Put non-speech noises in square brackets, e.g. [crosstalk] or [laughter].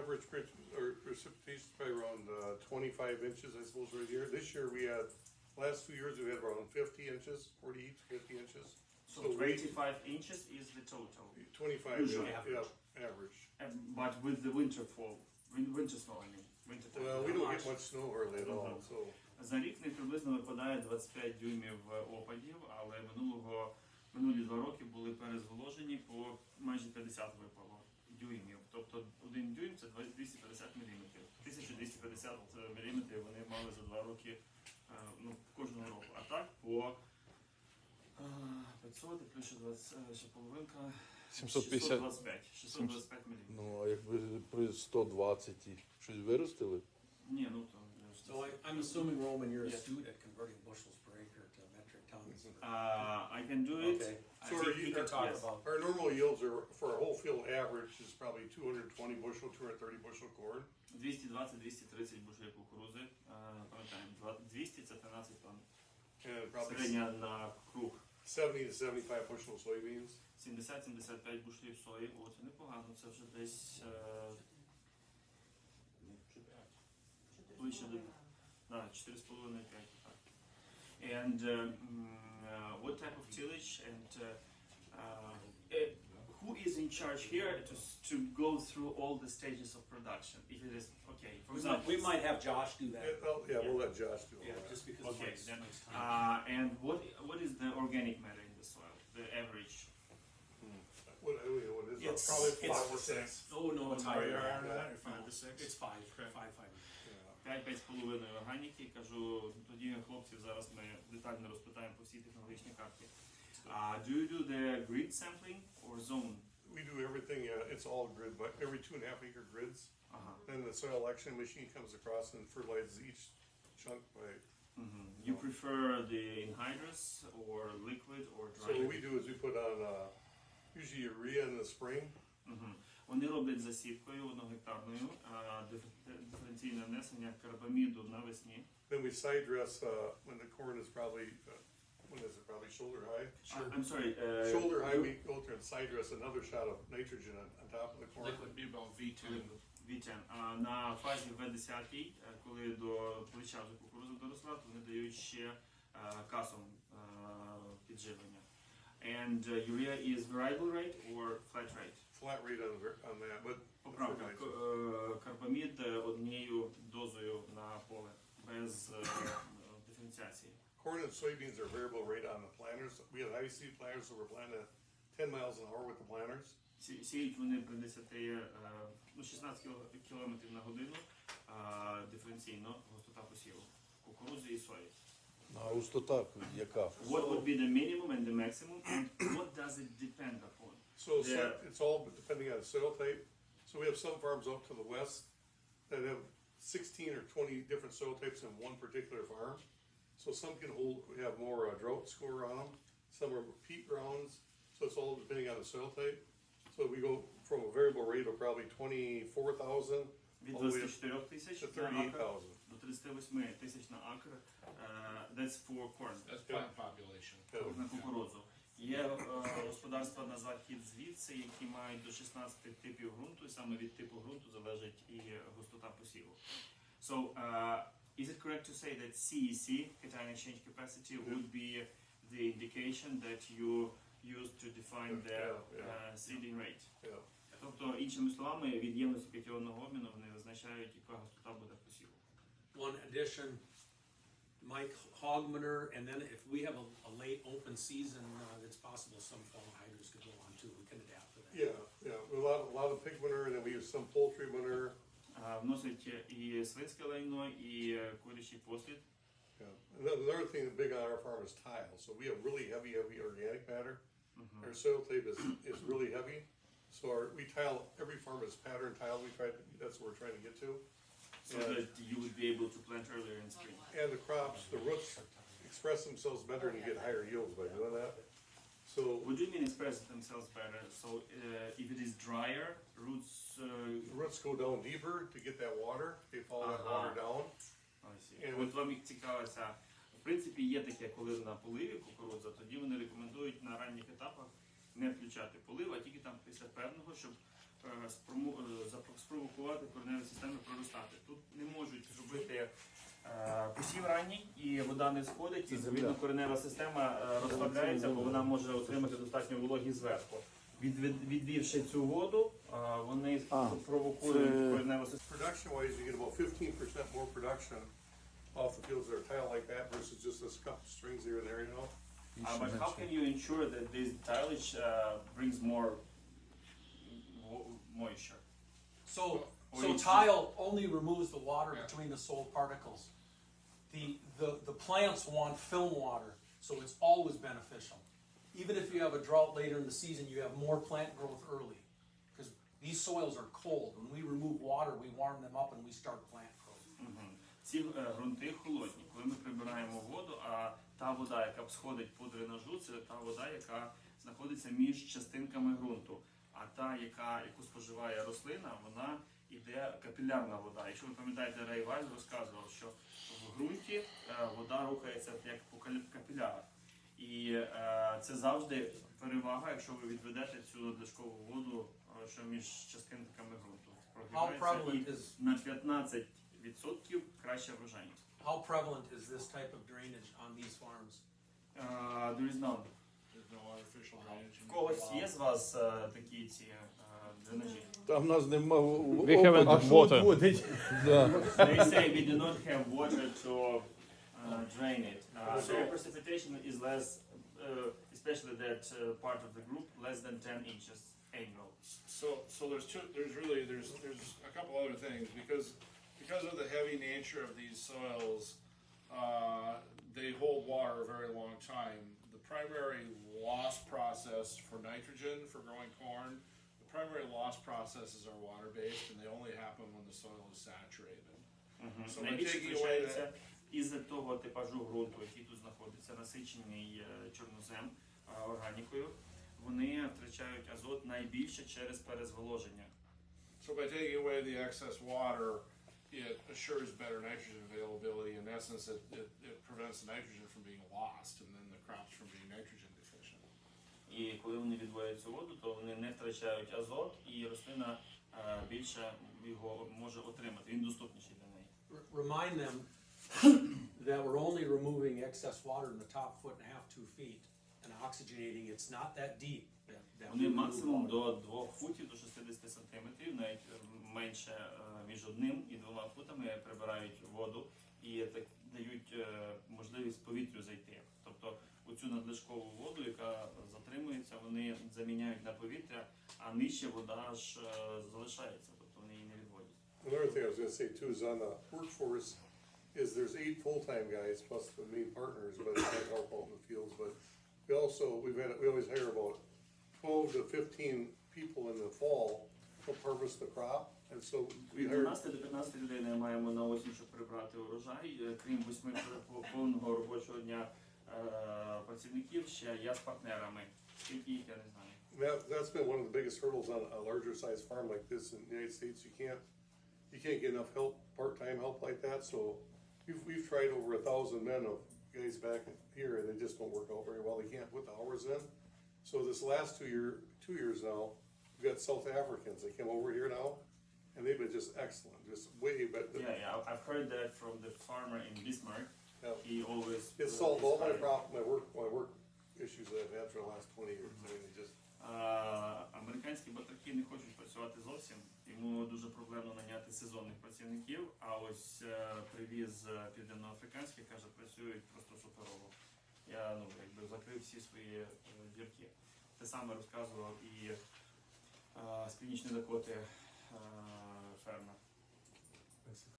average pret- or precipitation is probably around uh, twenty-five inches, I suppose, right here. This year we had, last two years we had around fifty inches, 40, 50 inches. So we- 25 inches is the total. Twenty-five, Usual yeah, average. yeah, average. Um, but with the winter fall, win- winter snow, I mean, winter time. Well, we don't March. get much snow hardly at all, Mhm. so. За рік в них приблизно випадає 25 дюймів е, опадів, але минулого минулі два роки були перезволожені по майже 50 випало Дюймів. Тобто один дюйм це 250 мм. 1250 мм вони мали за два роки е, ну, кожного року. А так по е, 500 і плюс ще 20, е, ще половинка 750. 625, 625 мм. Ну, а якби при 120 і щось виростили? Ні, ну то So I, I'm assuming, Roman, you're astute at converting bushels per acre to metric tons. Uh, I can do it. Okay. I So think are we you- We can talk yes. about, Our normal yields are, for our whole field average is probably two hundred and twenty bushel, two hundred and thirty bushel corn. 220-230 бушей кукурузи. Е, Пам'ятаємо, два- 200 це 13 тонн. And probably Середня на круг seventy to seventy-five bushel soybeans. 70-75 бушлів сої. О, це непогано. Це вже десь е, ближче до да, 4,5-5. Так. And um, uh, what type of tillage and uh, uh, eh, who is in charge here to, s- to go through all the stages of production? If it is okay, for we might, example, we might have Josh do Yeah, that. well, yeah, we'll let Josh do all Yeah, that. just because Okay, Mike's, then, Mike's time. Uh, and what what is the organic matter in the soil? The average. What, I don't know what it is, It's- probably it's- five or six. Oh, no, it's Are higher. you than higher than that. that, or five No, to six? It's five, Okay. five, five. Yeah. 5-5,5 органіки. Кажу, тоді хлопців зараз ми детально розпитаємо по всій технологічній карті. Uh, do you do the grid sampling or zone? We do everything, uh, it's all grid, but every two and a half acre grids. Ага. Then the soil election machine comes across and fertilizes each chunk by, Мгм. You prefer the anhydrous or liquid or so dry? what we do is we put on, uh, usually urea in the spring. Мгм. Вони роблять засідкою одногектарною а, диф- диференційне внесення карбаміду навесні. Then we side dress, uh, when the corn is probably, uh, when is it, probably shoulder high? I- I'm sorry. Uh, Shoulder high, you- we go through and side dress another shot of nitrogen on, on top of the corn. Liquid Bubel V2. Вітя, а на фазі В10, е, коли до плеча вже кукуруза доросла, то вони дають ще е, касом е, підживлення. And uh, urea is variable rate or flat rate? Flat rate on, the- on that, but. Поправка. К- е, Карбамід е, однією дозою на поле, без е, диференціації. Corn and soybeans are variable rate on the planters. We have high speed planters, so we're planting at ten miles an hour with the planters. Сі- Сіють вони при 10, е, ну, 16 км на годину а, диференційно густота посіву кукурузи і сої. А густота яка? What would be the minimum and the maximum, and what does it depend upon? So Yeah. so- it's all depending on soil type. So we have some farms out to the west that have sixteen or twenty different soil types in one particular farm. So some can hold, have more uh, drought score on them, some are peat grounds, so it's all depending on the soil type. So we go from a variable rate of probably twenty-four thousand Від all the way 24 тисяч to на thirty-eight акр thousand. до 38 тисяч на акр. Е, That's for corn, That's plant population. на кукурудзу. Є е, господарства на захід звідси, які мають до 16 типів ґрунту, і саме від типу ґрунту залежить і густота посіву. So, uh, is it correct to say that CEC, cation exchange capacity, would be the indication that you use to define the Yeah, yeah. uh, seeding rate? Yeah. Тобто, іншими словами, від ємності катіонного обміну вони визначають, яка густота буде посіву. One addition, Mike hog manure, and then if we have a, a late open season, uh, it's possible some fall hydrous could go on too, we can adapt for that. Yeah, yeah, a lot, a lot of pig manure, and then we use some poultry manure. А, Вносять і свинське лайно, і е, курячий послід. Yeah. Another, another thing that's big on our farm is tile. So we have really heavy, heavy organic matter. Our soil tape is, is really heavy. So our, we tile, every farm is pattern tile. We try, to- that's what we're trying to get to. So Yeah. that you would be able to plant earlier in spring. And the crops, the roots express themselves better and you get higher yields by doing that. So, What do you mean express themselves better? So uh, if it is drier, roots. Uh, roots go down deeper to get that water. They follow that water down. I see. От вам цікавиться. В принципі, є таке, коли на поливі кукурудза, тоді вони рекомендують на ранніх етапах не включати полив, а тільки там після певного, щоб е, спрому- е, запро- спровокувати кореневі системи проростати. Тут не можуть зробити посів ранній, і вода не сходить, і відповідно коренева система е, розслабляється, бо вона може отримати достатньо вологі зверху. Відвід- Відвівши цю воду, е, вони А, провокують це- кореневу систему. Production wise, you get about fifteen percent more production off the fields that are tile like that versus just this couple strings here and there, you know? Uh, but how can you ensure that this tillage uh, brings more moisture? So, Or so you- tile only removes the water Yeah. between the soil particles. The, the, the plants want film water, so it's always beneficial. Even if you have a drought later in the season, you have more plant growth early. Because these soils are cold. When we remove water, we warm them up and we start plant growth. Ці е, ґрунти холодні. Коли ми прибираємо воду, а та вода, яка сходить по дренажу, це та вода, яка знаходиться між частинками ґрунту. А та, яка, яку споживає рослина, вона йде капілярна вода. Якщо ви пам'ятаєте, Рей Вайс розказував, що в ґрунті е, вода рухається як по капілярах. І е, це завжди перевага, якщо ви відведете цю надлишкову воду, е, що між частинками ґрунту. How Прогрівається і prevalent is, на 15% краща врожайність. how prevalent is this type of drainage on these farms? Uh, there is none. There's no artificial drainage. in В когось є з вас такі ці е, дренажі? Там нас нема в- We haven't опиту, що water. відводить. [laughs] Да. They say we do not have water to uh, drain it. Uh, their precipitation is less, uh, especially that uh, part of the group, less than 10 inches angle. So, so there's two, there's really, there's, there's a couple other things, because, because of the heavy nature of these soils, uh, they hold water a very long time. The primary loss process for nitrogen for growing corn, the primary loss processes are water-based, and they only happen when the soil is saturated. So by Найбільше taking away втрачається that, із-за того типажу ґрунту, який тут знаходиться, насичений е, чорнозем е, органікою, вони втрачають азот найбільше через перезволоження. so by taking away the excess water, it assures better nitrogen availability. In essence, it, it, it prevents the nitrogen from being lost and then the crops from being nitrogen deficient. І коли вони відводять цю воду, то вони не втрачають азот, і рослина е, більше його може отримати. Він доступніший для неї. Remind them that we're only removing excess water in the top foot and a half, two feet, and oxygenating, it's not that deep. Вони максимум до 2 футів до 60 сантиметрів, навіть е, менше е, між одним і двома футами прибирають воду і так дають можливість повітрю зайти. Тобто оцю надлишкову воду, заміняють на повітря, а нижче вода ж е, залишається, тобто вони її не відводять. Another thing I was gonna say too is on the workforce, is there's eight full-time guys plus the main partners, but that help out in the fields, but we also, we've had, we always hire about twelve to fifteen people in the fall to harvest the crop, and so we Від hire 12 до 15 людей не маємо на осінь, щоб прибрати урожай. Е, Крім восьми по- повного робочого дня е, працівників, ще я з партнерами. That, that's been one of the biggest hurdles on a larger sized farm like this in the United States, you can't, you can't get enough help, part-time help like that, so we've, we've tried over a thousand men of guys back here, and they just don't work out very well, they can't put the hours in. So this last two year, two years now, we've got South Africans, they came over here now, and they've been just excellent, just way better. Yeah, yeah, I've heard that from the farmer in Bismarck. Yeah. He always. It solved all my problem, my work, my work issues that I've had for the last twenty years, I mean, they just, американські батраки не хочуть працювати зовсім. Йому дуже проблемно наняти сезонних працівників. А ось е, привіз е, південноафриканський, каже, працюють просто суперово. Я ну якби закрив всі свої е, дірки. Те саме розказував і е, з північної Дакоти е, фермер.